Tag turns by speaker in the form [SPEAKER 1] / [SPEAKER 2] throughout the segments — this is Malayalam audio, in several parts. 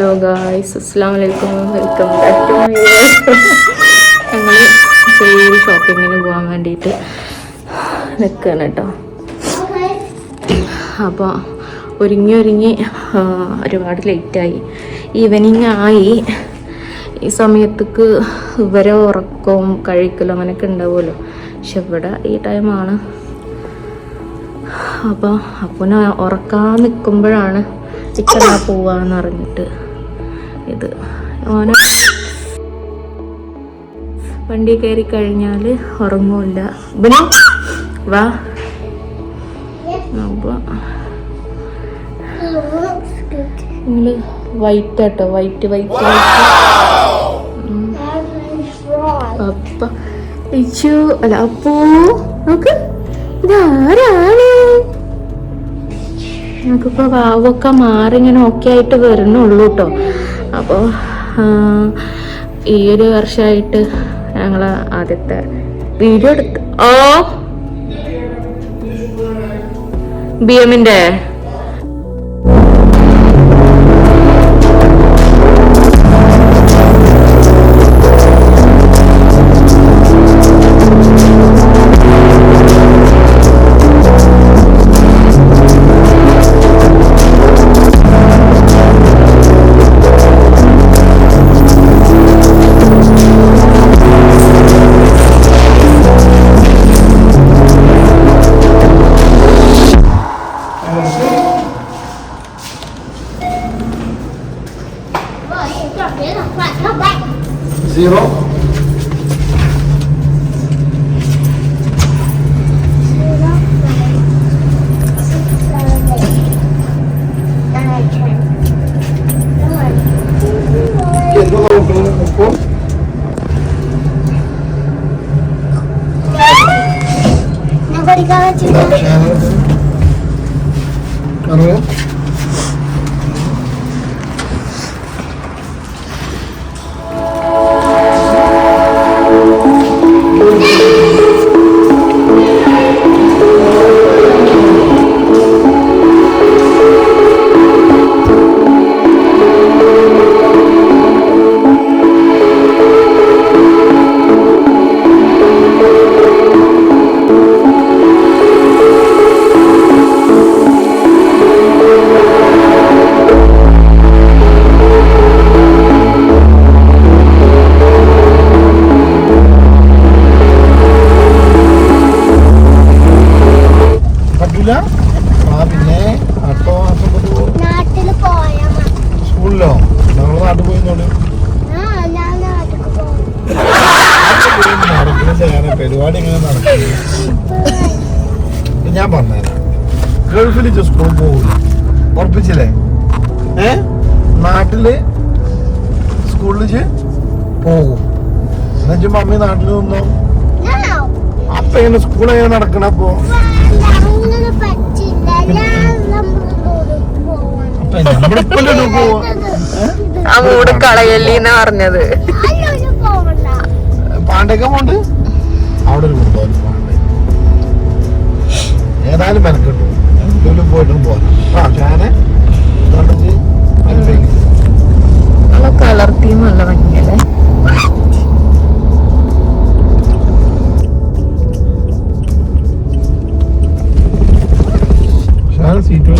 [SPEAKER 1] ഹലോ ഗായ്സ് അസ്സാം വലൈക്കും വെൽക്കം ബാക്ക് ടു മൈ ഞങ്ങൾ ചെറിയൊരു ഷോപ്പിങ്ങിന് പോകാൻ വേണ്ടിയിട്ട് നിൽക്കുകയാണ് കേട്ടോ. അപ്പോൾ ഒരുങ്ങി ഒരുങ്ങി ഒരുപാട് ലേറ്റായി ഈവനിങ് ആയി. ഈ സമയത്തേക്ക് ഇവരെ ഉറക്കവും കഴിക്കലും അങ്ങനെയൊക്കെ ഉണ്ടാവുമല്ലോ. പക്ഷെ ഇവിടെ ഈ ടൈമാണ് അപ്പോൾ അപ്പന ഉറക്കാൻ നിൽക്കുമ്പോഴാണ് ഇക്കടാ പോവാന്ന് അറിഞ്ഞിട്ട്. ഇത്. ഓന വണ്ടി കയറി കഴിഞ്ഞാൽ ഉറങ്ങൂല്ല. വാ. അപ്പോൾ വൈറ്റ് ആട്ടോ വൈറ്റ് വൈറ്റ് അപ്പ ഇച്ചു അല്ല അപ്പോ നോക്ക്. ഇതാരാണ്? നമുക്കിപ്പോ വാവൊക്കെ മാറി ഇങ്ങനെ ഓക്കെ ആയിട്ട് വരുന്നുള്ളൂ കേട്ടോ അപ്പോൾ ഈ ഒരു വർഷമായിട്ട് ഞങ്ങൾ ആദ്യത്തെ വീഡിയോ എടുത്ത് ഓ! ബി
[SPEAKER 2] എമ്മിന്റെ
[SPEAKER 3] 刚刚。സ്കൂൾ എങ്ങനെ
[SPEAKER 2] പോവാണ്.
[SPEAKER 3] അപ്പൊ
[SPEAKER 1] ആ മൂട് കളയല്ലിന്നാ പറഞ്ഞത്.
[SPEAKER 2] അതിലൊരു
[SPEAKER 3] പോണ്ട് അവിടെ ഒരു കുടുംബം ഏതായാലും മെനക്കെട്ടു. എന്തെങ്കിലും പോയിട്ടും പോരാ. ആ ഇതാണെങ്കി അനുഭവിക്കും
[SPEAKER 1] കളർ തീം നല്ല ഭംഗിയല്ലേ?
[SPEAKER 3] ഷാൻ സീറ്റ്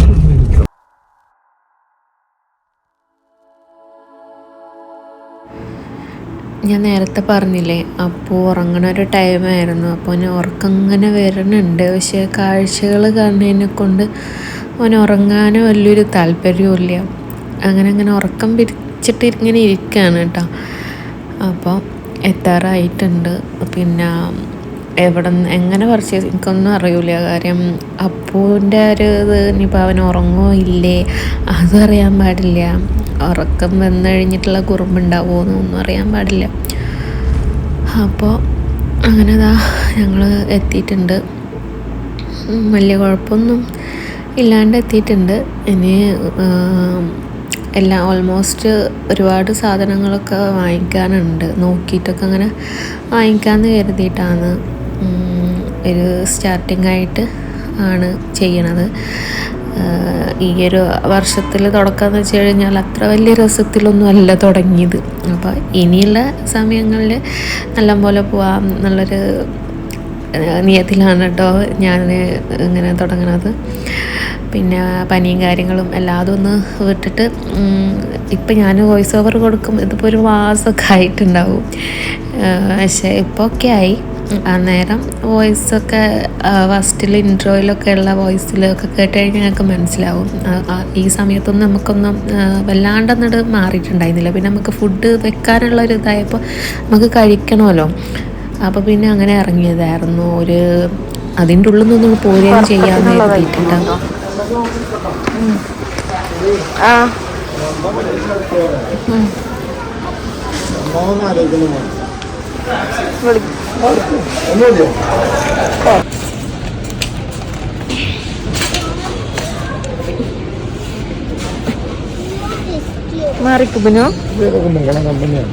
[SPEAKER 1] ഞാൻ നേരത്തെ പറഞ്ഞില്ലേ അപ്പോൾ ഉറങ്ങണ ഒരു ടൈമായിരുന്നു അപ്പോൾ ഞാൻ ഉറക്കങ്ങനെ വരണുണ്ട്. പക്ഷേ കാഴ്ചകൾ കാണുന്നതിനെ കൊണ്ട് അവൻ ഉറങ്ങാനും വലിയൊരു താല്പര്യമില്ല അങ്ങനെ അങ്ങനെ ഉറക്കം പിരിച്ചിട്ട് ഇങ്ങനെ ഇരിക്കുകയാണ് കേട്ടോ. അപ്പോൾ എത്താറായിട്ടുണ്ട്. പിന്നെ എവിടെ നിന്ന് എങ്ങനെ പർച്ചേസ് എനിക്കൊന്നും അറിയില്ല കാര്യം അപ്പൂന്റെ ഒരു ഇത് ഇനിയിപ്പോൾ അവൻ ഉറങ്ങോ ഇല്ലേ? അതറിയാൻ പാടില്ല. ഉറക്കം വന്നു കഴിഞ്ഞിട്ടുള്ള കുറുമ്പുണ്ടാവുമോ എന്നൊന്നും അറിയാൻ പാടില്ല. അപ്പോൾ അങ്ങനെ ദാ ഞങ്ങൾ എത്തിയിട്ടുണ്ട്. വലിയ കുഴപ്പമൊന്നും ഇല്ലാണ്ട് എത്തിയിട്ടുണ്ട്. ഇനി എല്ലാ ഓൾമോസ്റ്റ് ഒരുപാട് സാധനങ്ങളൊക്കെ വാങ്ങിക്കാനുണ്ട്. നോക്കിയിട്ടൊക്കെ അങ്ങനെ വാങ്ങിക്കാമെന്ന് കരുതിയിട്ടാണ്. ഒരു സ്റ്റാർട്ടിംഗ് ആയിട്ട് ആണ് ചെയ്യണത്. ഈ ഒരു വർഷത്തിൽ തുടക്കമെന്ന് വെച്ച് കഴിഞ്ഞാൽ അത്ര വലിയ രസത്തിലൊന്നും അല്ല തുടങ്ങിയത്. അപ്പോൾ ഇനിയുള്ള സമയങ്ങളിൽ നല്ലപോലെ പോവാം എന്നുള്ളൊരു നിയത്തിലാണ് കേട്ടോ ഞാൻ ഇങ്ങനെ തുടങ്ങണത്. പിന്നെ പനിയും കാര്യങ്ങളും എല്ലാതും ഒന്ന് വിട്ടിട്ട് ഇപ്പം ഞാൻ വോയിസ് ഓവർ കൊടുക്കും. ഇതിപ്പോൾ ഒരു മാസമൊക്കെ ആയിട്ടുണ്ടാവും. പക്ഷേ ഇപ്പോൾ ഒക്കെ ആയി. അന്നേരം വോയിസൊക്കെ ഫസ്റ്റിൽ ഇൻട്രോയിലൊക്കെ ഉള്ള വോയിസിലൊക്കെ കേട്ട് കഴിഞ്ഞാൽ ഞങ്ങൾക്ക് മനസ്സിലാവും ഈ സമയത്തൊന്നും നമുക്കൊന്നും ആ, വല്ലാണ്ട് മാറിയിട്ടുണ്ടായിരുന്നില്ല. പിന്നെ നമുക്ക് ഫുഡ് വെക്കാനുള്ള ഒരു ഇതായപ്പോൾ നമുക്ക് കഴിക്കണമല്ലോ. അപ്പോൾ പിന്നെ അങ്ങനെ ഇറങ്ങിയതായിരുന്നു. ഒരു അതിന്റെ ഉള്ളിൽ നിന്നൊന്ന് പോരുകയും ചെയ്യാമെന്ന് കരുതിയിട്ടുണ്ടാവും ആ.
[SPEAKER 3] കമ്പനിയാണ്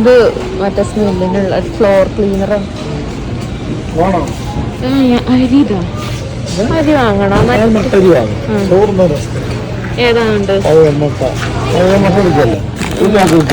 [SPEAKER 1] ഇത് മറ്റേ സ്മെല്ലിനുള്ള ഫ്ലോർ ക്ലീനറാണ് അരിതാ അരി വാങ്ങണം? ഏതാണ്ട്
[SPEAKER 3] അത് മുട്ട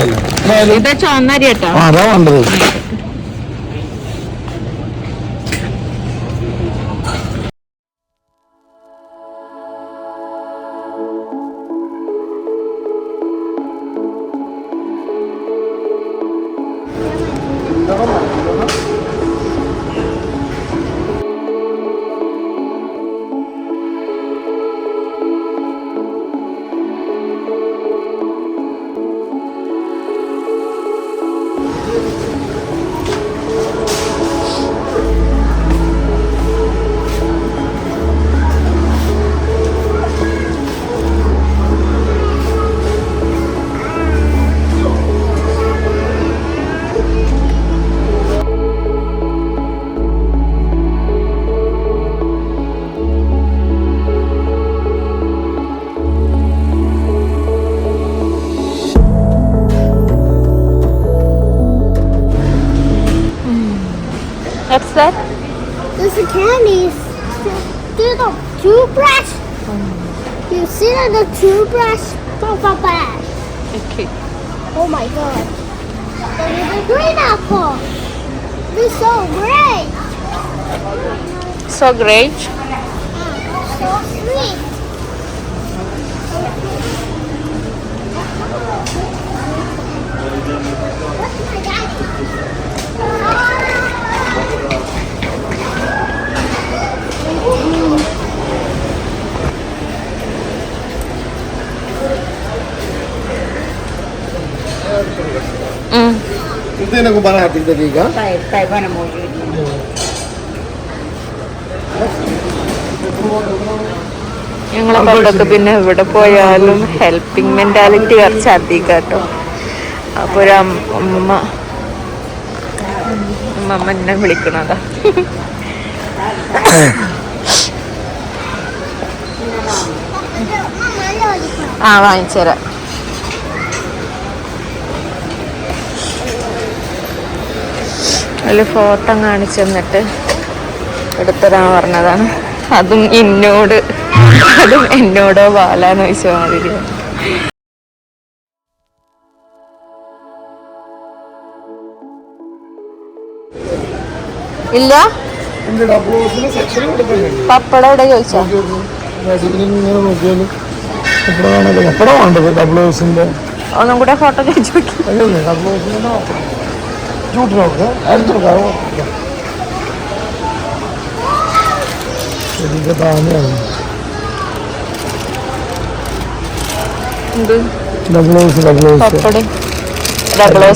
[SPEAKER 2] Oh my god. There's a green apple. This is so great.
[SPEAKER 1] So great.
[SPEAKER 2] So sweet. What's my daddy?
[SPEAKER 3] Hindi ko ba natin daliga?
[SPEAKER 1] ഞങ്ങളെ പണ്ടൊക്കെ പിന്നെ എവിടെ പോയാലും ഹെൽപ്പിംഗ് മെന്റാലിറ്റി കുറച്ച് അധികം കേട്ടോ അപ്പൊ ഒരു അം- അമ്മ അമ്മ എന്നെ വിളിക്കണതാ ആ. ആ അതിൽ ഫോട്ടോ കാണിച്ചു തന്നിട്ട് എടുത്തരാൻ പറഞ്ഞതാണ്. അതും എന്നോട് അതും എന്നോടോ ബാലാന്ന് ചോദിച്ച മാതിരിയാണ് ഇല്ല? പപ്പടം ഇവിടെ ചോദിച്ചോ? ഒന്നും കൂടെ ഫോട്ടോ ചോദിച്ചു നോക്കി.
[SPEAKER 3] അയ്യല്ലേ അടുത്ത് നോക്കുക ഇതിന്റെ താനെയാണ്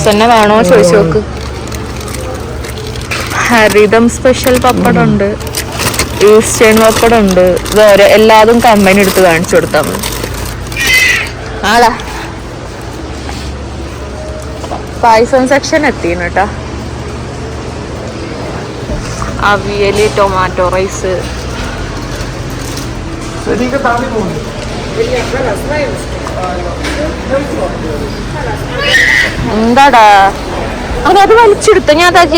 [SPEAKER 1] തന്നെ വേണോ ചോദിച്ചു നോക്ക്. ഹരിതം സ്പെഷ്യൽ പപ്പടം ഉണ്ട് ഈസ്റ്റേൺ പപ്പടം ഉണ്ട് ഇത് എല്ലാതും കമ്പനി എടുത്ത് കാണിച്ചു കൊടുത്താൽ മതി. ആളാ. പായസം സെക്ഷൻ എത്തിയാണ് കേട്ടോ അവിയൽ ടൊമാറ്റോ റൈസ് എന്താടാ? അത് അത് വലിച്ചെടുത്ത. ഞാൻ അത്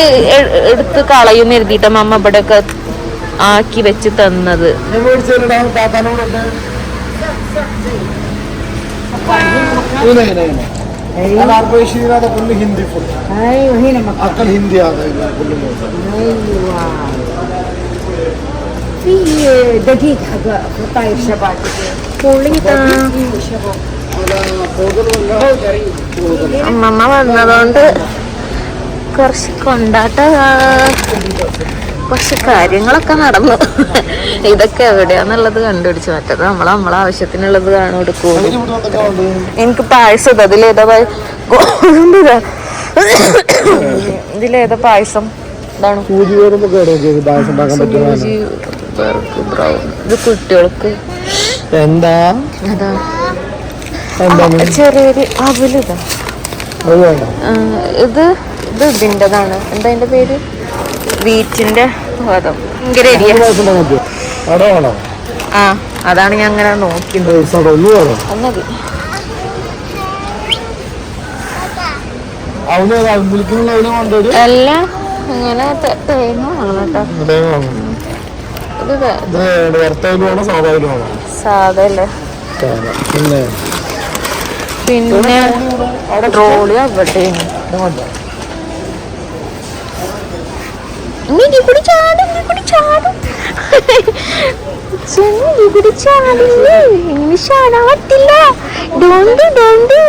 [SPEAKER 1] എടുത്ത് കളയുന്ന എഴുതിയിട്ട മമ്മ ഇവിടെ ഒക്കെ ആക്കി വെച്ച് തന്നത്.
[SPEAKER 3] ഞാൻ മേടിച്ചിട്ടാ താത്താനോട് ده كله هندي فل
[SPEAKER 4] ايوه هنا مكان
[SPEAKER 3] اكل هندي هذا كله موجود
[SPEAKER 4] ايوه في دقيق حق فطاير شباب
[SPEAKER 1] പുളിതാ
[SPEAKER 4] شباب
[SPEAKER 1] അമ്മമ്മ വന്നതുകൊണ്ട് കുറച്ച് കൊണ്ടാട്ട കുറച്ച് കാര്യങ്ങളൊക്കെ നടന്നു. ഇതൊക്കെ എവിടെയാന്നുള്ളത് കണ്ടുപിടിച്ചു മറ്റത് നമ്മൾ നമ്മളെ ആവശ്യത്തിനുള്ളത് കാണും എടുക്കുള്ളൂ എനിക്ക് പായസം ഇത് അതിലേതാ പായ- ഗോതമ്പ് ഇതാ. ഇതിലേതാ പായസം? ഇതാണ്. ഇത് കുട്ടികൾക്ക്.
[SPEAKER 3] എന്താ?
[SPEAKER 1] അതാ. ചെറിയൊരു അവലിതാ ഇത്. ഇത് ഇതിന്റെതാണ്. എന്താ അതിന്റെ പേര്? വീറ്റിന്റെ ഭയങ്കര
[SPEAKER 3] വേണോ?
[SPEAKER 1] ആ അതാണ് ഞാൻ അങ്ങനെ നോക്കിയത്. അല്ല അങ്ങനെ തേങ്ങ വാങ്ങണം സാധല്ലേ
[SPEAKER 3] പിന്നെ?
[SPEAKER 1] പിന്നെ ട്രോളി അവിടെ നീ ഡോണ്ട് ഡോണ്ട്.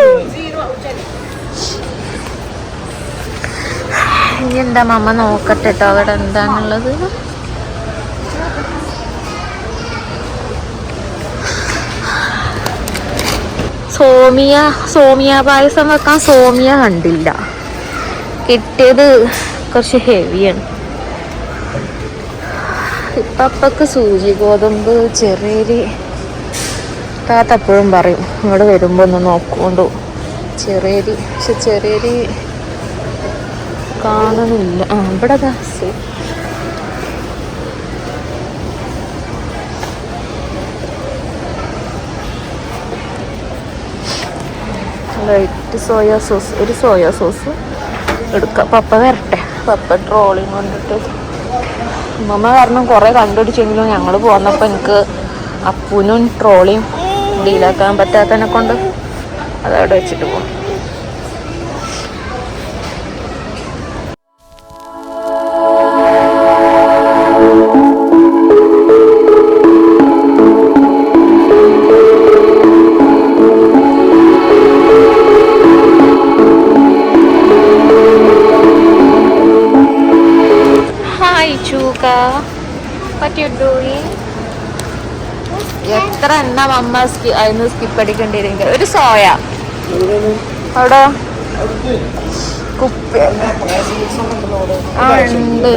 [SPEAKER 1] എന്താ മമ്മ നോക്കട്ടെ ട്ടോ? അവിടെ എന്താണുള്ളത് സോമിയ സോമിയ പായസം വെക്കാൻ സോമിയ കണ്ടില്ല. കിട്ടിയത് കുറച്ച് ഹെവിയാണ് ഇപ്പപ്പക്ക് സൂചി ഗോതമ്പ് ചെറിയരി താത്ത എപ്പോഴും പറയും ഇങ്ങോട്ട് വരുമ്പോൾ ഒന്ന് നോക്കുകൊണ്ടു ചെറിയരി പക്ഷെ ചെറിയരി കാണുന്നില്ല. ആ ഇവിടെ ദാസ് ലൈറ്റ് സോയ സോസ് ഒരു സോയാ സോസ് എടുക്കാം. പപ്പ വരട്ടെ. പപ്പ ട്രോളിങ് കൊണ്ടിട്ട്. അമ്മമ്മ കാരണം കുറേ കണ്ടുപിടിച്ചെങ്കിലും ഞങ്ങൾ പോന്നപ്പോൾ എനിക്ക് അപ്പൂനും ട്രോളിയും ഡീലാക്കാൻ പറ്റാത്തതിനെ കൊണ്ട് അതവിടെ വെച്ചിട്ട് പോകും എണ്ണ അമ്മ അതിന് സ്കിപ്പ് അടിക്കേണ്ടിയിരിക്കും ഒരു സോയ അവിടെ കുപ്പി. ആ ഉണ്ട്.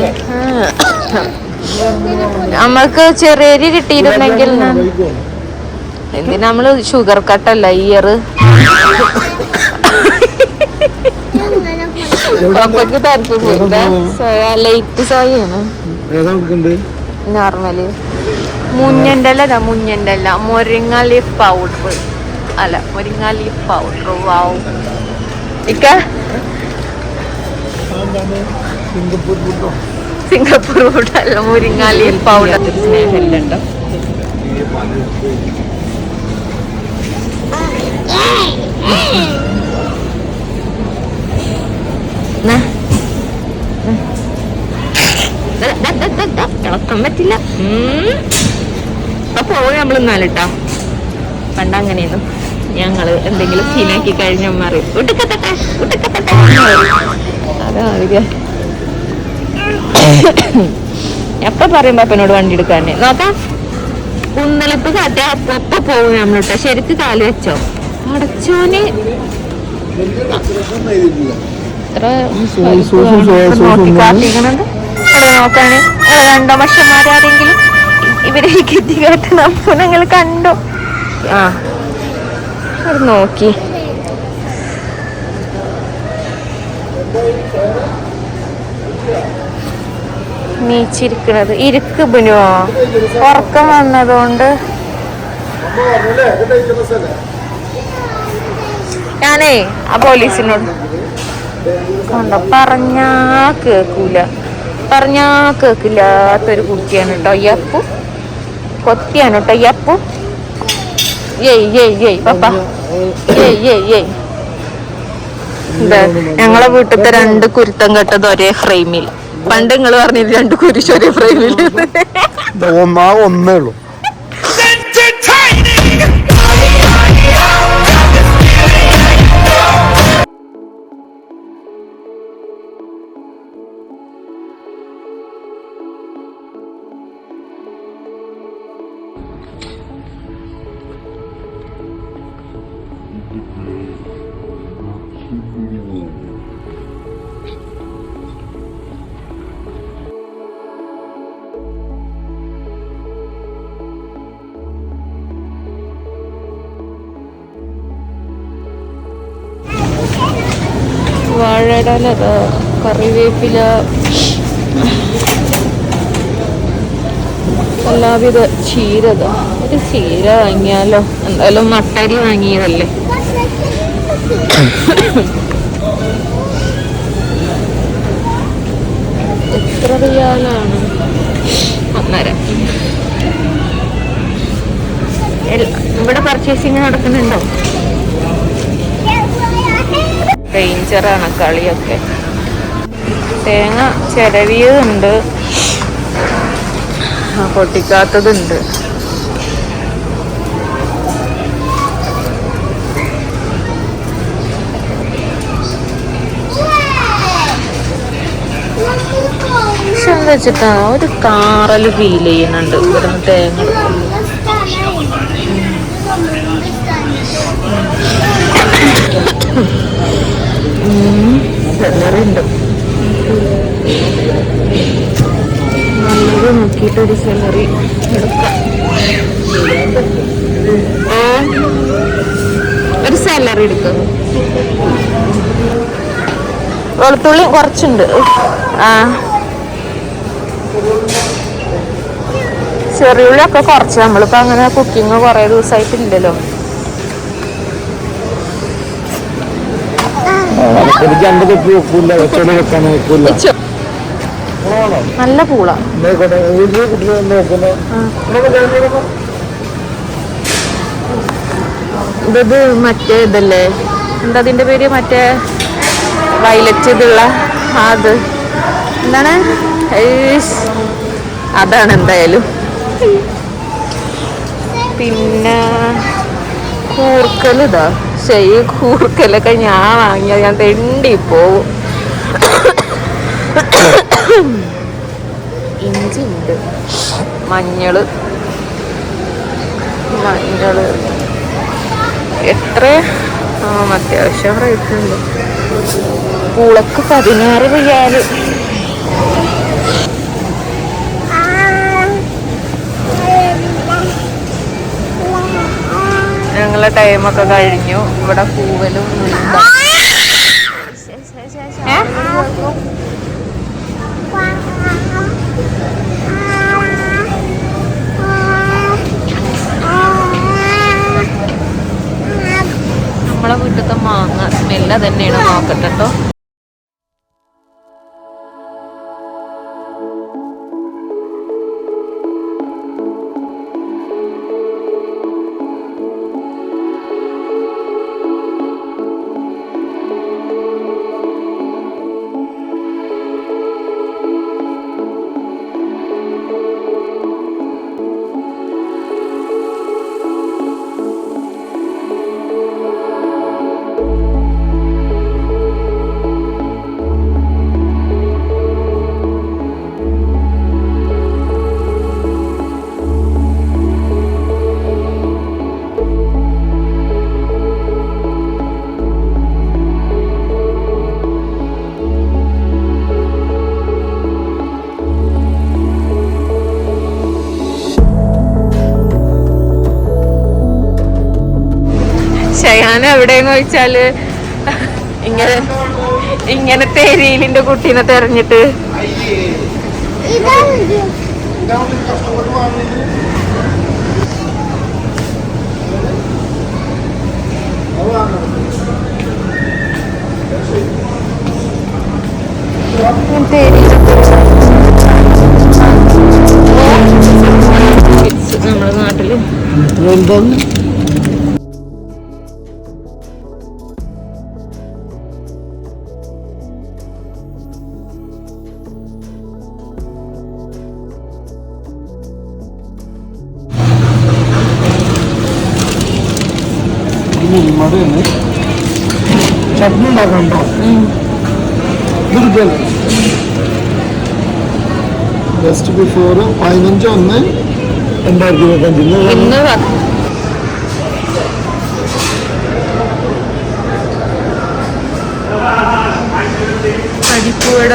[SPEAKER 1] നമുക്ക് ചെറിയരി കിട്ടിയിരുന്നെങ്കിൽ എന്തിനാ നമ്മൾ ഷുഗർ കട്ടല്ല ഇയർ പപ്പക്ക് സോയ ലൈറ്റ് സോയാണ് നോർമൽ മുഞ്ഞന്റെ അല്ല മുഞ്ഞന്റെ അല്ല മുരിങ്ങ ലീഫ് പൗഡർ അല്ല മുരിങ്ങ ലീഫ് പൗഡർ വാവും ഇക്ക
[SPEAKER 3] സിംഗപ്പൂർ ഫുഡ്
[SPEAKER 1] അല്ല മുരിങ്ങ ലീഫ് പൗഡർ സ്നേഹമില്ലുണ്ടോ ഇളക്കാൻ പറ്റില്ല. പോയി നമ്മൾ എന്നാലിട്ടാ. പണ്ട് അങ്ങനെയൊന്നും ഞങ്ങൾ എന്തെങ്കിലും സീനാക്കി കഴിഞ്ഞ മാറി അതാ എപ്പ പറയുമ്പോ അപ്പനോട് വണ്ടി എടുക്കാന്നെ നോക്കാം. കുന്നലത്ത് കാട്ടിയ അപ്പൊ പോകും നമ്മളിട്ടോ. ശരിക്ക് കാൽ വെച്ചോ. അടച്ചോന്. നോക്കാണ്. രണ്ടോ മഷന്മാരാരെങ്കിലും ഇവരെ ഗതികാട്ട് അപ്പൊ നിങ്ങൾ കണ്ടോ. ആ അത് നോക്കി. നീച്ചിരിക്കണത്. ഇരിക്ക് ബുനുവോ ഉറക്കം വന്നതുകൊണ്ട്. ഞാനേ ആ പോലീസിനോട് കണ്ടോ? പറഞ്ഞാ കേക്കൂല. പറഞ്ഞാ കേക്കില്ലാത്തൊരു കുട്ടിയാണ് കേട്ടോ ഈ അപ്പു കൊത്തിയാണ് കേട്ടോ. ഈ അപ്പു. ഞങ്ങളെ വീട്ടിലത്തെ രണ്ട് കുരുത്തം കെട്ടത് ഒരേ ഫ്രെയിമിൽ പണ്ട് നിങ്ങൾ പറഞ്ഞിരുന്നു രണ്ട് കുരിശ് ഒരേ ഫ്രെയിമിൽ
[SPEAKER 3] ഒന്നാ ഒന്നേ ഉള്ളൂ
[SPEAKER 1] വാഴയിലത കറിവേപ്പില എല്ലാവിധ ചീരത ഒരു ചീര വാങ്ങിയാലോ? എന്തായാലും നട്ടരി വാങ്ങിയതല്ലേ? എത്ര റിയാലാണ്? ഒന്നര. എൽ- ഇവിടെ പർച്ചേസിങ് നടക്കുന്നുണ്ടോ? ഡേഞ്ചറാണ് കളിയൊക്കെ. തേങ്ങ ചിരവിയതുണ്ട്. പൊട്ടിക്കാത്തതുണ്ട്. പക്ഷെ എന്താ വെച്ചിട്ടാ ഒരു കാറൽ ഫീൽ ചെയ്യുന്നുണ്ട്. ഇവിടുന്ന് തേങ്ങ. സെല്ലറുണ്ട് നല്ലത് നോക്കിയിട്ട് ഒരു സെലറി എടുക്കാം. ഏ? ഒരു സാലറി എടുക്കുന്നു വെളുത്തുള്ളി കുറച്ചുണ്ട്. ആ. ചെറിയുള്ളിയൊക്കെ കുറച്ച്. നമ്മളിപ്പോ അങ്ങനെ കുക്കിംഗ് കുറെ ദിവസമായിട്ടില്ലല്ലോ
[SPEAKER 3] എനിക്ക് വെക്കൂല വെക്കാൻ വെക്കൂല
[SPEAKER 1] നല്ല പൂള. ഇത് മറ്റേ ഇതല്ലേ? എന്താ അതിന്റെ പേര് മറ്റേ? വയലറ്റ് ഇതുള്ള? അത് എന്താണ്. അതാണ് എന്തായാലും. പിന്നെ കൂർക്കൽ ഇതാ പക്ഷേ ഈ കൂർക്കലൊക്കെ ഞാൻ വാങ്ങിയത് ഞാൻ തെണ്ടി പോവും. ഇഞ്ചി ഉണ്ട്. മഞ്ഞൾ. മഞ്ഞൾ. എത്ര? അത്യാവശ്യം റേറ്റ് ഉണ്ട്. പൂളക്ക് പതിനാറ് റിയാൽ. ഞങ്ങളെ ടൈമൊക്കെ കഴിഞ്ഞു ഇവിടെ പൂവലും? നമ്മളെ വീട്ടിലത്തെ മാങ്ങ സ്മെല്ല തന്നെയാണ് നോക്കട്ടെ എവിടെയെന്ന് വെച്ചാൽ ഇങ്ങനെ ഇങ്ങനത്തെ ഏരിയയിലിന്റെ കുട്ടീനെ തെരഞ്ഞിട്ട്.
[SPEAKER 3] നമ്മുടെ നാട്ടിൽ
[SPEAKER 5] ഇന്ന് പരിപ്പുവട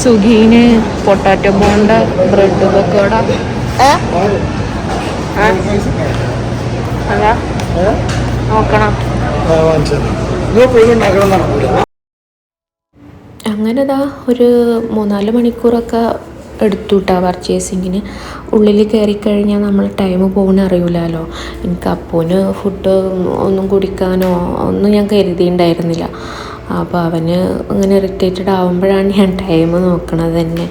[SPEAKER 5] സുഖീന് പൊട്ടാറ്റോ ബോണ്ട ബ്രെഡ് പക്കോട. അല്ല? നോക്കണം.
[SPEAKER 3] ഇത്
[SPEAKER 5] അങ്ങനെ ദാ ഒരു മൂന്നാൽ മണിക്കൂറൊക്കെ എടുത്തു കേട്ടോ പർച്ചേസിങ്ങിന് ഉള്ളിൽ കയറി കഴിഞ്ഞാൽ നമ്മൾ ടൈം പോകുന്ന അറിയില്ലല്ലോ എനിക്ക് അപ്പൂന് ഫുഡ് ഒന്നും കുടിക്കാനോ ഒന്നും ഞാൻ കരുതിയിട്ടുണ്ടായിരുന്നില്ല അപ്പോൾ അവന് അങ്ങനെ ഇറിറ്റേറ്റഡ് ആവുമ്പോഴാണ് ഞാൻ ടൈം നോക്കണത് തന്നെ.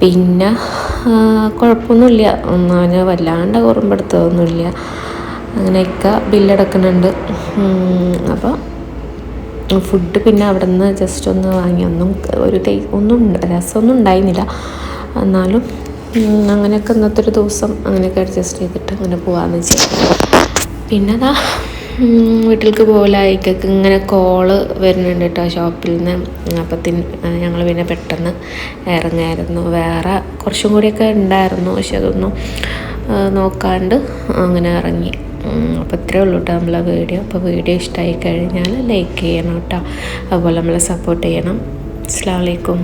[SPEAKER 5] പിന്നെ കുഴപ്പമൊന്നുമില്ല അവന് വല്ലാണ്ട് കുറുമ്പെടുത്തതൊന്നുമില്ല അങ്ങനെയൊക്കെ ബില്ലടക്കുന്നുണ്ട് അപ്പോൾ ഫുഡ് പിന്നെ അവിടെ നിന്ന് ജസ്റ്റ് ഒന്ന് വാങ്ങി. ഒന്നും ഒരു ഒന്നും രസമൊന്നും ഉണ്ടായിരുന്നില്ല. എന്നാലും അങ്ങനെയൊക്കെ ഇന്നത്തെ ഒരു ദിവസം അങ്ങനെയൊക്കെ അഡ്ജസ്റ്റ് ചെയ്തിട്ട് അങ്ങനെ പോകാമെന്ന് വെച്ചാൽ പിന്നെ അതാ വീട്ടിലേക്ക് പോകലായിക്കൊക്കെ ഇങ്ങനെ കോൾ വരുന്നുണ്ട് കേട്ടോ ഷോപ്പിൽ നിന്ന് അപ്പത്തിന് ഞങ്ങൾ പിന്നെ പെട്ടെന്ന് ഇറങ്ങായിരുന്നു. വേറെ കുറച്ചും കൂടിയൊക്കെ ഉണ്ടായിരുന്നു. പക്ഷെ അതൊന്നും നോക്കാണ്ട് അങ്ങനെ ഇറങ്ങി. അപ്പോൾ ഇത്രയേ ഉള്ളൂ കേട്ടോ നമ്മളെ വീഡിയോ അപ്പോൾ വീഡിയോ ഇഷ്ടമായി കഴിഞ്ഞാൽ ലൈക്ക് ചെയ്യണം കേട്ടോ അതുപോലെ നമ്മളെ സപ്പോർട്ട് ചെയ്യണം. അസ്സാം വലൈക്കും